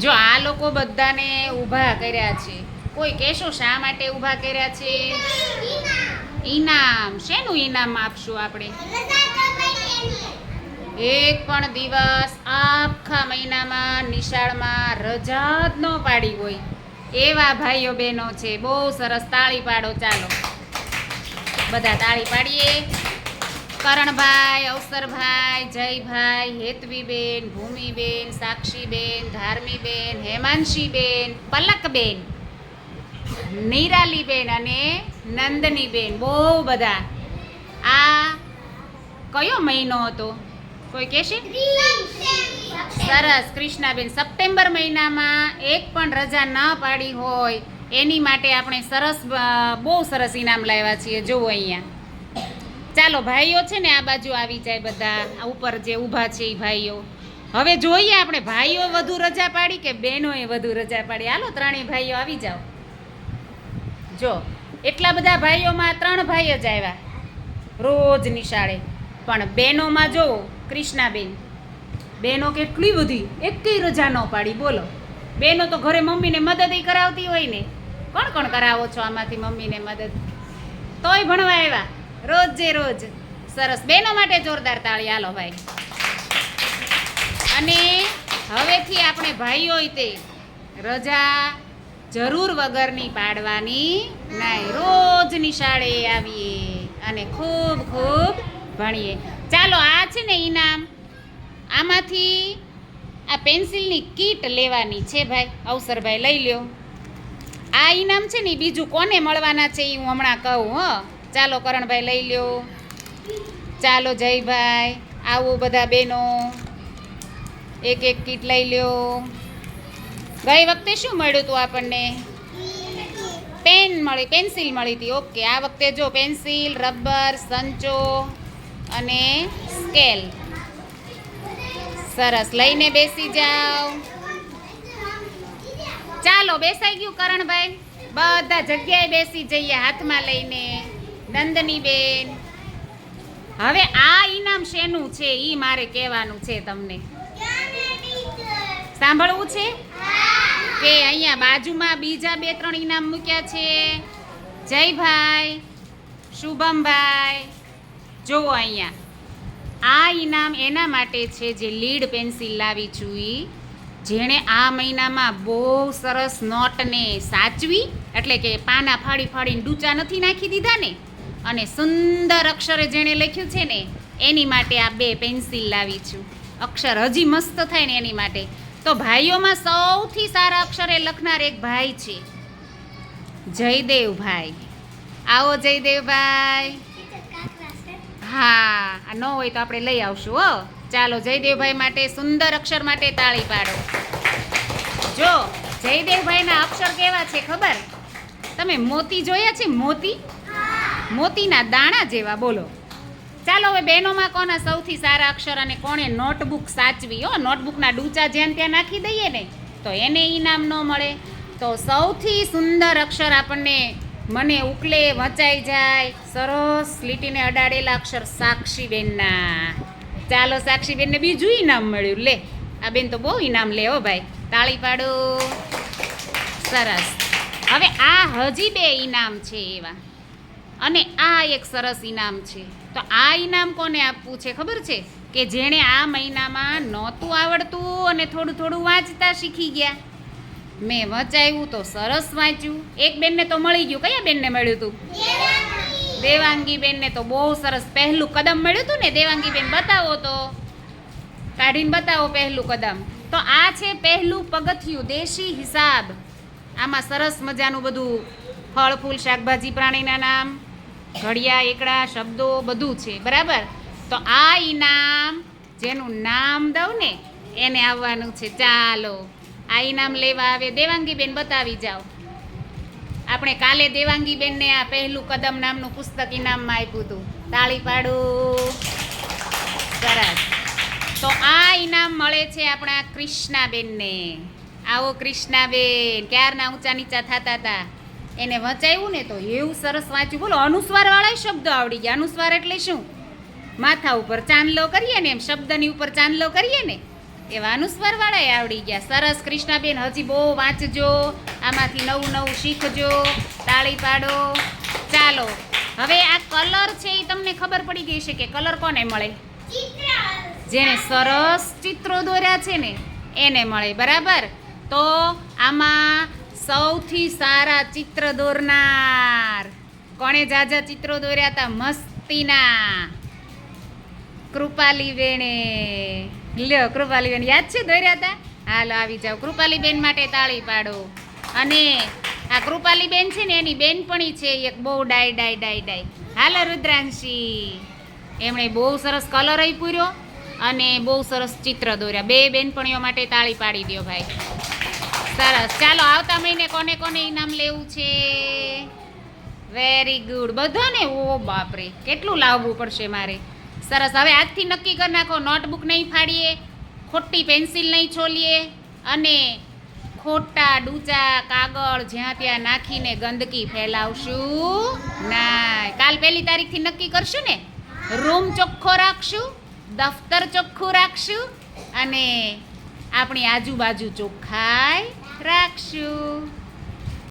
જો આ લોકો બધાને ઊભા કર્યા છે, કોઈ કહેશો શા માટે ઊભા કર્યા છે? ઈનામ. શેનું ઈનામ આપશું આપણે? એક પણ દિવસ આખા મહિનામાં નિશાળમાં રજા જ ન પાડી હોય. એવા ભાઈઓ બહેનો છે. બહુ સરસ તાળી પાડો, ચાલો. બધા તાળી પાડીએ. કરણભાઈ અવસરભાઈ, જયભાઈ, હેતવીબેન, ભૂમિબેન, સાક્ષીબેન, ધાર્મીબેન, હેમાંશીબેન, પલકબેન, નિરાલીબેન અને નંદનીબેન, બહુ બધા. આ કયો મહિનો હતો? કોઈ કહેશે? સરસ, કૃષ્ણાબેન. સપ્ટેમ્બર મહિનામાં એક પણ રજા ન પાડી હોય, એની માટે આપણે સરસ બહુ સરસ ઇનામ લાવ્યા છીએ. જુઓ અહીંયા. ચાલો, ભાઈઓ છે ને આ બાજુ આવી જાય બધા ઉપર જે ઊભા છે એ ભાઈઓ. હવે જોઈએ આપણે, ભાઈઓ વધુ રજા પાડી કે બહેનોએ વધુ રજા પાડી? હાલો, ત્રણેય ભાઈઓ આવી જાઓ. જો, એટલા બધા ભાઈઓમાં ત્રણ ભાઈ જ આવ્યા, રોજ નિશાળે. પણ બહેનોમાં જોવો કૃષ્ણાબેન. બહેનો કેટલી બધી, એકેય રજા ન પાડી, બોલો. બહેનો તો ઘરે મમ્મીને મદદ કરાવતી હોય ને. કોણ કોણ કરાવો છો આમાંથી મમ્મીને મદદ? તોય ભણવા આવ્યા. રોજે રોજ. સરસ. બેનો માટે જોરદાર તાળી. હાલો ભાઈ. અને હવેથી આપણે ભાઈઓ તે રજા જરૂર વગરની પાડવાની નહીં રોજ નિશાળે આવીએ અને ખૂબ ખૂબ ભણીએ. ચાલો, આ છે ને ઇનામ આમાંથી આ પેન્સિલની કીટ લેવાની છે ભાઈ. અવસરભાઈ લઈ લ્યો. આ ઇનામ છે ને બીજું કોને મળવાના છે એ હું હમણાં કહું, હો. ચાલો કરણભાઈ લઈ લ્યો. ચાલો જયભાઈ, આવો બધા બેનો. એક એક કીટ લઈ લ્યો. ગઈ વખતે શું મળ્યું હતું આપણને? પેન મળી, પેન્સિલ મળી હતી. ઓકે, આ વખતે જો પેન્સિલ, રબર, સંચો અને સ્કેલ. સરસ, લઈને બેસી જાઓ. ચાલો, બેસાઈ ગયું કરણભાઈ. બધા જગ્યાએ બેસી જઈએ હાથમાં લઈને. નંદની બેન હવે આ ઈનામ શેનું છે? ઈ મારે કહેવાનું છે તમને. સાંભળવું છે? કે અહીંયા બાજુમાં બીજા બે ત્રણ ઇનામ મૂક્યા છે. જયભાઈ, શુભમભાઈ. જુઓ અહીંયા. આ ઈનામ એના માટે છે જે લીડ પેન્સિલ લાવી છું એ જેણે આ મહિનામાં બહુ સરસ નોટને સાચવી, એટલે કે પાના ફાડી ફાડીને ડૂચા નથી નાખી દીધા ને? અને સુંદર અક્ષરે જેણે લખ્યું છે ને, એની માટે આ બે પેન્સિલ લાવી છું. અક્ષર હજી મસ્ત થાય ને એની માટે. તો ભાઈઓમાં સૌથી સારા અક્ષરે લખનાર એક ભાઈ છે. જયદેવભાઈ. આવો જયદેવભાઈ. હા ન હોય તો આપણે લઈ આવશું, હો. ચાલો જયદેવભાઈ માટે સુંદર અક્ષર માટે તાળી પાડો. જો, જયદેવભાઈના અક્ષર કેવા છે ખબર? તમે મોતી જોયા છે? મોતી? મોતીના દાણા જેવા, બોલો. ચાલો હવે બહેનોમાં કોના સૌથી સારા અક્ષર અને કોણે નોટબુક સાચવી? હો, નોટબુકના ડૂચા જ્યાં ત્યાં નાખી દઈએ ને, તો એને ઈનામ ન મળે. તો સૌથી સુંદર અક્ષર આપણને મને ઉકલે વંચાઈ જાય. સરસ લીટીને અડાડેલા અક્ષર સાક્ષીબેનના. ચાલો સાક્ષીબેનને બીજું ઈનામ મળ્યું. લે, આ બેન તો બહુ ઈનામ લે હો ભાઈ. તાળી પાડો. સરસ. હવે આ હજી બે ઈનામ છે એવા. અને આ એક સરસ ઇનામ છે. તો આ ઇનામ કોને આપવું છે ખબર છે? કે જેણે આ મહિનામાં નહોતું આવડતું અને થોડું થોડું વાંચતા શીખી ગયા. મેં વંચાયું તો સરસ વાંચ્યું. એક બેનને તો મળી ગયું. કયા બેનને મળ્યું હતું દેવાંગી. બેનને તો બહુ સરસ પહેલું કદમ મળ્યું હતું ને? દેવાંગી બેન બતાવો તો. કાઢીને બતાવો પહેલું કદમ. તો આ છે પહેલું પગથિયું દેશી હિસાબ. આમાં સરસ મજાનું બધું ફળ ફૂલ શાકભાજી પ્રાણીના નામ. ઘડિયા, એકડા, શબ્દો બધું છે, બરાબર? તો આ ઇનામ જેનું નામ દઉં ને, એને આવવાનું છે, ચાલો. આ ઇનામ લેવા આવે. દેવાંગીબેન, બતાવી જાઓ. આપણે કાલે દેવાંગીબેનને આ પહેલું કદમ નામનું પુસ્તક ઇનામમાં આપ્યું હતું. તાળી પાડું. સરસ. તો આ ઇનામ મળે છે આપણા કૃષ્ણાબેનને. આવો કૃષ્ણાબેન, ક્યારના ઊંચા નીચા થતા હતા? એને વંચાયું ને તો એવું સરસ વાંચ્યું. બોલો અનુસ્વારવાળા શબ્દ આવડી ગયા. અનુસ્વાર એટલે શું? માથા ઉપર ચાંદલો કરીએ ને એમ શબ્દની ઉપર ચાંદલો કરીએ ને, એવા અનુસ્વારવાળાએ આવડી ગયા. સરસ, કૃષ્ણાબેન, હજી બહુ વાંચજો, આમાંથી નવું નવું શીખજો, તાળી પાડો. ચાલો, હવે આ કલર છે એ તમને ખબર પડી ગઈ છે કે કલર કોને મળે? જેણે સરસ ચિત્રો દોર્યા છે ને, એને મળે. બરાબર? તો આમાં સૌથી સારા ચિત્ર દોરનાર. કોણે જાજા ચિત્રો દોર્યા હતા મસ્તીના. કૃપાલીબેને લ્યો કૃપાલીબેન યાદ છે દોર્યા હતા હાલો, આવી જાઓ. કૃપાલીબેન માટે તાળી પાડો. અને આ કૃપાલીબેન છે ને, એની બેનપણી છે એક બહુ ડાય ડાય ડાય ડાય. હાલો, રુદ્રાંશી. એમણે બહુ સરસ કલર પૂર્યો અને બહુ સરસ ચિત્ર દોર્યા. બે બેનપણીઓ માટે તાળી પાડી દો ભાઈ. સરસ. ચાલો, આવતા મહિને કોને કોને ઇનામ લેવું છે? વેરી ગુડ બધાને? ઓ બાપરે, કેટલું લાવવું પડશે મારે? સરસ. હવે આજથી નક્કી કરી નાખો નોટબુક નહીં ફાડીએ, ખોટી પેન્સિલ નહીં છોલીએ, અને ખોટા ડૂચા કાગળ જ્યાં ત્યાં નાખીને ગંદકી ફેલાવશું ના કાલ પહેલી તારીખથી નક્કી કરશું ને? રૂમ ચોખ્ખો રાખશું, દફતર ચોખ્ખું રાખશું, અને આપણી આજુબાજુ ચોખ્ખાઈ રાખશું